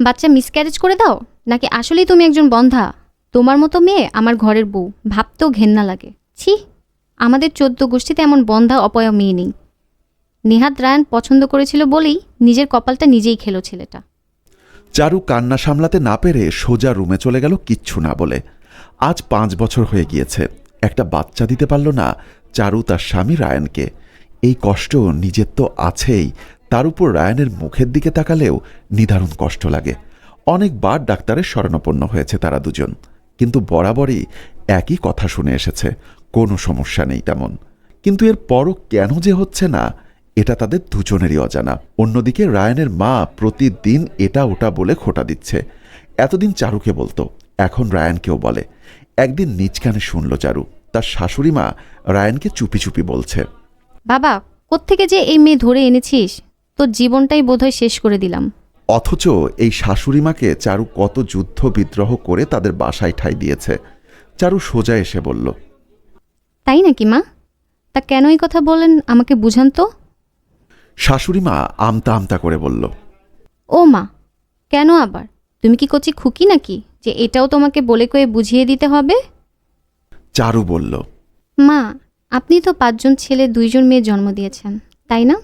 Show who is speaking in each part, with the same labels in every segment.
Speaker 1: বাচ্চা মিসক্যারেজ করে দাও? নাকি আসলেই তুমি একজন বন্ধা? তোমার মতো মেয়ে আমার ঘরের বউ। ভাবতেও ঘেন্না লাগে। ছি, আমাদের চোদ্দ গোষ্ঠীতে এমন বন্ধা অপয়া মেয়ে নেই। নেহাত রায়ন পছন্দ করেছিল বলেই নিজের কপালটা নিজেই খেলো ছেলেটা।
Speaker 2: চারু কান্না সামলাতে না পেরে সোজা রুমে চলে গেল কিচ্ছু না বলে। আজ পাঁচ বছর হয়ে গিয়েছে। একটা বাচ্চা দিতে পারল না চারু তার স্বামী রায়ানকে। এই কষ্ট নিজের তো আছেই। তার উপর রায়ানের মুখের দিকে তাকালেও নিদারুণ কষ্ট লাগে। অনেকবার ডাক্তারের শরণাপন্ন হয়েছে তারা দুজন। কিন্তু বরাবরই একই কথা শুনে এসেছে, কোনো সমস্যা নেই তেমন। কিন্তু এর পরও কেন যে হচ্ছে না, এটা তাদের দুজনেরই অজানা। অন্যদিকে রায়ানের মা প্রতিদিন এটা ওটা বলে খোটা দিচ্ছে। এতদিন চারুকে বলতো, এখন রায়ানকেও বলে। একদিন নিজ কানে শুনল চারু, তার শাশুড়ি মা রায়ানকে চুপি চুপি বলছে।
Speaker 1: বাবা, কোত্থেকে যে এই মেয়ে ধরে এনেছিস? তোর জীবনটাই বোধহয় শেষ করে দিলাম।
Speaker 2: অথচ এই শাশুড়িমাকে চারু কত যুদ্ধ বিদ্রোহ করে তাদের বাসায় ঠাই দিয়েছে। চারু সোজা এসে বলল
Speaker 1: তাই নাকি মা? তা কেন এই কথা বলেন আমাকে বুঝান তো।
Speaker 2: শাশুড়িমা আমতা আমতা করে বলল
Speaker 1: ও মা কেন আবার? তুমি কি কচি খুকি নাকি যে এটাও তোমাকে বলে কয়ে বুঝিয়ে দিতে হবে?
Speaker 2: চারু বলল
Speaker 1: মা আপনি তো পাঁচজন ছেলে দুইজন মেয়ে জন্ম দিয়েছেন তাই না?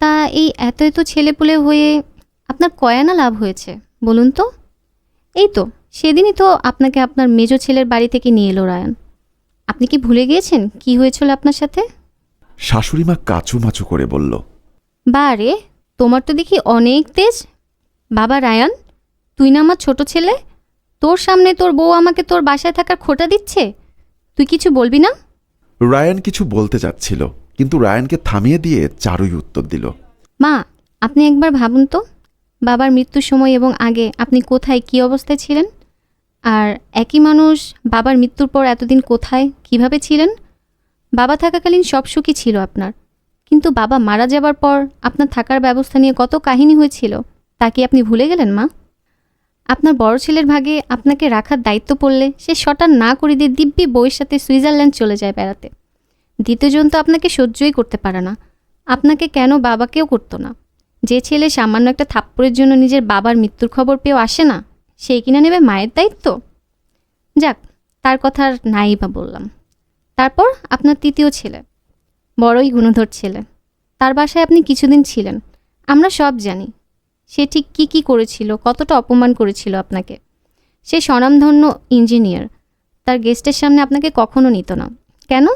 Speaker 1: তা এই এত এত ছেলেপুলে হয়ে আপনার কয়ানা লাভ হয়েছে বলুন তো। এই তো সেদিনই তো আপনাকে আপনার মেজ ছেলের বাড়ি থেকে নিয়ে এলো রায়ন। আপনি কি ভুলে গিয়েছেন কি হয়েছিল আপনার সাথে?
Speaker 2: শাশুড়িমা কাচুমাচু করে বলল
Speaker 1: বা রে তোমার তো দেখি অনেক তেজ। বাবা রায়ান তুই না আমার ছোট ছেলে? তোর সামনে তোর বউ আমাকে তোর বাসায় থাকার খোটা দিচ্ছে? তুই কিছু বলবি না?
Speaker 2: রায়ান কিছু বলতে চাচ্ছিল। কিন্তু রায়ানকে থামিয়ে দিয়ে চারুই উত্তর দিল।
Speaker 1: মা, আপনি একবার ভাবুন তো, বাবার মৃত্যুর সময় এবং আগে আপনি কোথায় কী অবস্থায় ছিলেন? আর একই মানুষ বাবার মৃত্যুর পর এতদিন কোথায়, কীভাবে ছিলেন? বাবা থাকাকালীন সব সুখই ছিল আপনার। কিন্তু বাবা মারা যাবার পর আপনার থাকার ব্যবস্থা নিয়ে কত কাহিনী হয়েছিল, তা কি আপনি ভুলে গেলেন, মা? আপনার বড় ছেলের ভাগে আপনাকে রাখার দায়িত্ব পড়লে সে শটার না করে দিয়ে দিব্যি বউয়ের সাথে সুইজারল্যান্ড চলে যায় বেড়াতে। দ্বিতীয়জন তো আপনাকে সহ্যই করতে পারে না। আপনাকে কেন বাবাকেও করতো না? যে ছেলে সামান্য একটা থাপ্পড়ের জন্য নিজের বাবার মৃত্যুর খবর পেয়েও আসে না সেই কিনা নেবে মায়ের দায়িত্ব? যাক, তার কথা আর নাই বা বললাম। তারপর আপনার তৃতীয় ছেলে। বড়ই গুণধর ছেলে। তার বাসায় আপনি কিছুদিন ছিলেন। আমরা সব জানি। সে ঠিক কি কি করেছিল, কতটা অপমান করেছিল আপনাকে। সে স্বনামধন্য ইঞ্জিনিয়ার। তার গেস্টের সামনে আপনাকে কখনো নিত না। কেন?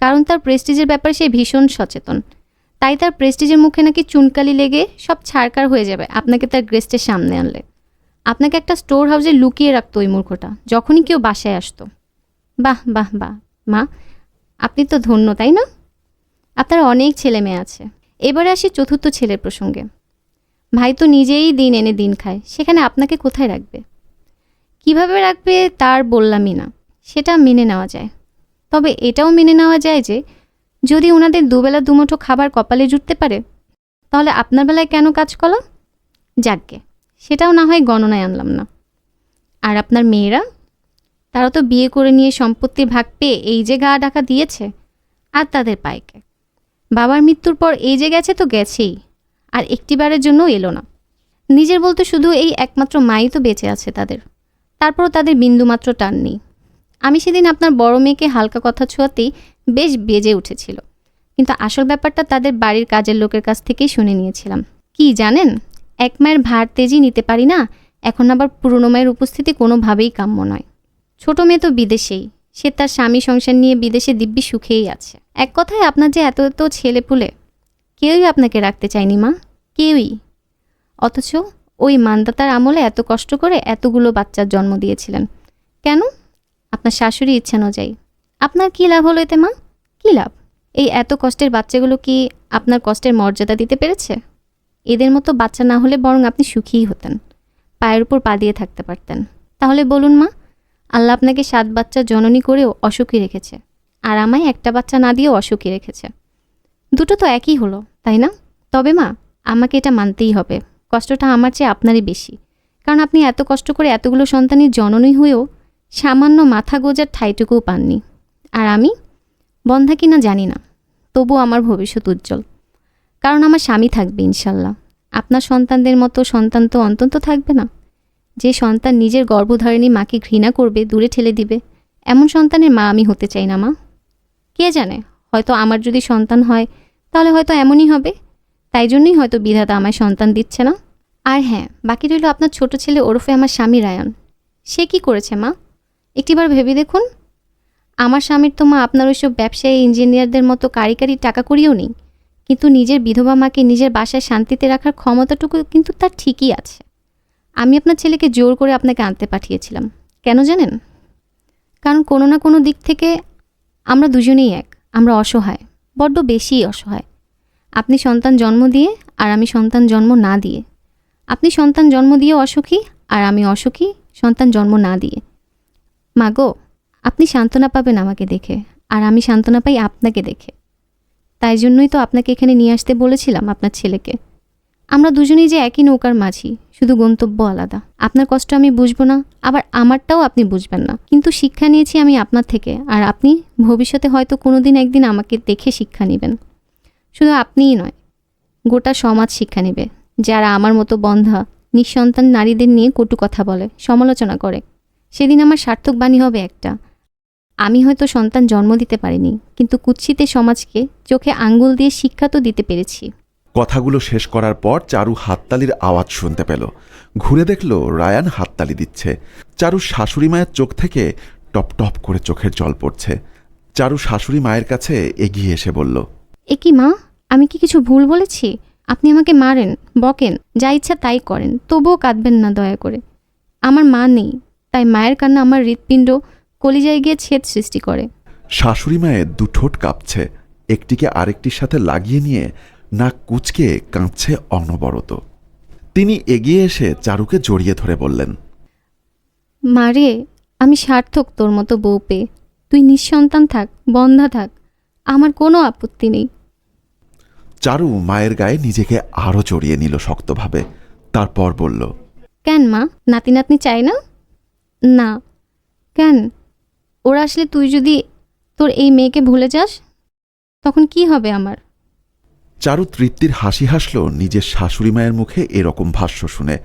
Speaker 1: কারণ তার প্রেস্টিজের ব্যাপারে সে ভীষণ সচেতন। তাই তার প্রেস্টিজের মুখে নাকি চুনকালি লেগে সব ছাড়কার হয়ে যাবে আপনাকে তার গেস্টের সামনে আনলে। আপনাকে একটা স্টোর হাউসে লুকিয়ে রাখতো ওই মূর্খটা, যখনই কেউ বাসায় আসতো। বাহ বাহ বাহ। মা, আপনি তো ধন্য, তাই না? আপনার অনেক ছেলে মেয়ে আছে। এবারে আসি চতুর্থ ছেলের প্রসঙ্গে। ভাই তো নিজেই দিন এনে দিন খায়, সেখানে আপনাকে কোথায় রাখবে? কীভাবে রাখবে তার বললামই না, সেটা মেনে নেওয়া যায়। তবে এটাও মেনে নেওয়া যায় যে, যদি ওনাদের দুবেলা দুমুঠো খাবার কপালে জুটতে পারে, তাহলে আপনার বেলায় কেন কাজ করা যাকগে, সেটাও না হয় গণনায় আনলাম না। আর আপনার মেয়েরা? তারা তো বিয়ে করে নিয়ে সম্পত্তি ভাগ পেয়ে এই যে গা ডাকা দিয়েছে, আর তাদের পায়কে। বাবার মৃত্যুর পর এই যে গেছে তো গেছেই, আর একটিবারের জন্য এলো না। নিজের বলতে শুধু এই একমাত্র মাই তো বেঁচে আছে তাদের। তারপরও তাদের বিন্দুমাত্র টান নেই। আমি সেদিন আপনার বড় মেয়েকে হালকা কথা ছোঁয়াতেই বেশ বেজে উঠেছিল। কিন্তু আসল ব্যাপারটা তাদের বাড়ির কাজের লোকের কাছ থেকেই শুনে নিয়েছিলাম। কি জানেন? এক মায়ের ভার তেজি নিতে পারি না, এখন আবার পুরনো মায়ের উপস্থিতি কোনোভাবেই কাম্য নয়। ছোট মেয়ে তো বিদেশেই, সে তার স্বামী সংসার নিয়ে বিদেশে দিব্যি সুখেই আছে। এক কথায় আপনার যে এত এত ছেলে পুলে কেউই আপনাকে রাখতে চায়নি মা, কেউই। অথচ ওই মান্দাতার আমলে এত কষ্ট করে এতগুলো বাচ্চার জন্ম দিয়েছিলেন। কেন? আপনার শাশুড়ি ইচ্ছা অনুযায়ী। আপনার কী লাভ হলো এতে, মা? কী লাভ? এই এত কষ্টের বাচ্চাগুলো কি আপনার কষ্টের মর্যাদা দিতে পেরেছে? এদের মতো বাচ্চা না হলে বরং আপনি সুখীই হতেন, পায়ের উপর পা দিয়ে থাকতে পারতেন। তাহলে বলুন, মা, আল্লাহ আপনাকে সাত বাচ্চা জননী করেও অসুখী রেখেছে, আর আমায় একটা বাচ্চা না দিয়েও অসুখী রেখেছে। দুটো তো একই হলো, তাই না? তবে, মা, আমাকে এটা মানতেই হবে। কষ্টটা আমার চেয়ে আপনারই বেশি। কারণ আপনি এত কষ্ট করে এতগুলো সন্তানের জননী হয়েও সামান্য মাথা গোজার ঠাইটুকুও পাননি। আর আমি? বন্ধা কিনা জানি না। তবু আমার ভবিষ্যৎ উজ্জ্বল। কারণ আমার স্বামী থাকবে, ইনশাল্লাহ। আপনার সন্তানদের মতো সন্তান তো অন্তত থাকবে না। যে সন্তান নিজের গর্ভধারিণী মাকে ঘৃণা করবে, দূরে ঠেলে দিবে, এমন সন্তানের মা আমি হতে চাই না, মা। কে জানে? হয়তো আমার যদি সন্তান হয়, তাহলে হয়তো এমনই হবে। তাই জন্যই হয়তো বিধাতা আমায় সন্তান দিচ্ছে না। আর হ্যাঁ বাকি রইল আপনার ছোট ছেলে ওরফে আমার স্বামী রায়ন। সে কি করেছে, মা? একটিবার ভেবে দেখুন। আমার স্বামীর তো মা আপনার ওইসব ব্যবসায়ী ইঞ্জিনিয়ারদের মতো কারি কারি টাকা করিও নেই। কিন্তু নিজের বিধবা মাকে নিজের বাসায় শান্তিতে রাখার ক্ষমতাটুকু কিন্তু তার ঠিকই আছে। আমি আপনার ছেলেকে জোর করে আপনাকে আনতে পাঠিয়েছিলাম। কেন জানেন? কারণ কোনো না কোনো দিক থেকে আমরা দুজনেই এক। আমরা অসহায়, বড্ড বেশিই অসহায়। আপনি সন্তান জন্ম দিয়ে আর আমি সন্তান জন্ম না দিয়ে। আপনি সন্তান জন্ম দিয়ে অসুখী আর আমি অসুখী, সন্তান জন্ম না দিয়ে। মাগো আপনি সান্ত্বনা পাবেন আমাকে দেখে, আর আমি সান্ত্বনা পাই আপনাকে দেখে। তাই জন্যই তো আপনাকে এখানে নিয়ে আসতে বলেছিলাম আপনার ছেলেকে। আমরা দুজনেই যে একই নৌকার মাঝি, শুধু গন্তব্য আলাদা। আপনার কষ্ট আমি বুঝব না, আবার আমারটাও আপনি বুঝবেন না। কিন্তু শিক্ষা নিয়েছি আমি আপনার থেকে, আর আপনি ভবিষ্যতে হয়তো কোনো দিন একদিন আমাকে দেখে শিক্ষা নেবেন। শুধু আপনিই নয়, গোটা সমাজ শিক্ষা নেবে, যারা আমার মতো বন্ধা, নিঃসন্তান নারীদের নিয়ে কটু কথা বলে, সমালোচনা করে। সেদিন আমার সার্থক বাণী হবে একটা। আমি হয়তো সন্তান জন্ম দিতে পারিনি কিন্তু কুৎসিতে সমাজকে চোখে আঙ্গুল দিয়ে শিক্ষা তো দিতে পেরেছি।
Speaker 2: কথাগুলো শেষ করার পর চারু হাততালির আওয়াজ শুনতে পেল। ঘুরে দেখল রায়ান হাততালি দিচ্ছে। চারু শাশুড়ি মায়ের চোখ থেকে টপ টপ করে চোখের জল পড়ছে। চারু শাশুড়ি মায়ের কাছে এগিয়ে এসে বলল
Speaker 1: এ কি মা? আমি কি কিছু ভুল বলেছি? আপনি আমাকে মারেন বকেন যা ইচ্ছা তাই করেন তবুও কাঁদবেন না দয়া করে। আমার মা নেই তাই মায়ের কান্না আমার হৃৎপিণ্ড কলিজায় গিয়ে ছেদ সৃষ্টি করে।
Speaker 2: শাশুড়ি মায়ের দুঠোঁট কাঁপছে একটিকে আরেকটির সাথে লাগিয়ে নিয়ে নাক কুচকে কাঁদছে অনবরত। তিনি এগিয়ে এসে চারুকে জড়িয়ে ধরে বললেন
Speaker 1: মারে আমি সার্থক তোর মতো বউ পেয়ে। তুই নিঃসন্তান থাক বন্ধা থাক আমার কোনো আপত্তি নেই।
Speaker 2: চারু মায়ের গায়ে নিজেকে আরও জড়িয়ে নিল শক্তভাবে। তারপর বলল
Speaker 1: কেন মা নাতি নাতনি চাই না? না। কেন? ওরা আসলে তুই যদি তোর এই মেয়েকে ভুলে যাস, তখন কি হবে আমার?
Speaker 2: চারু তৃপ্তির হাসি হাসল নিজের শাশুড়ি মায়ের মুখে এরকম ভাষ্য শুনে।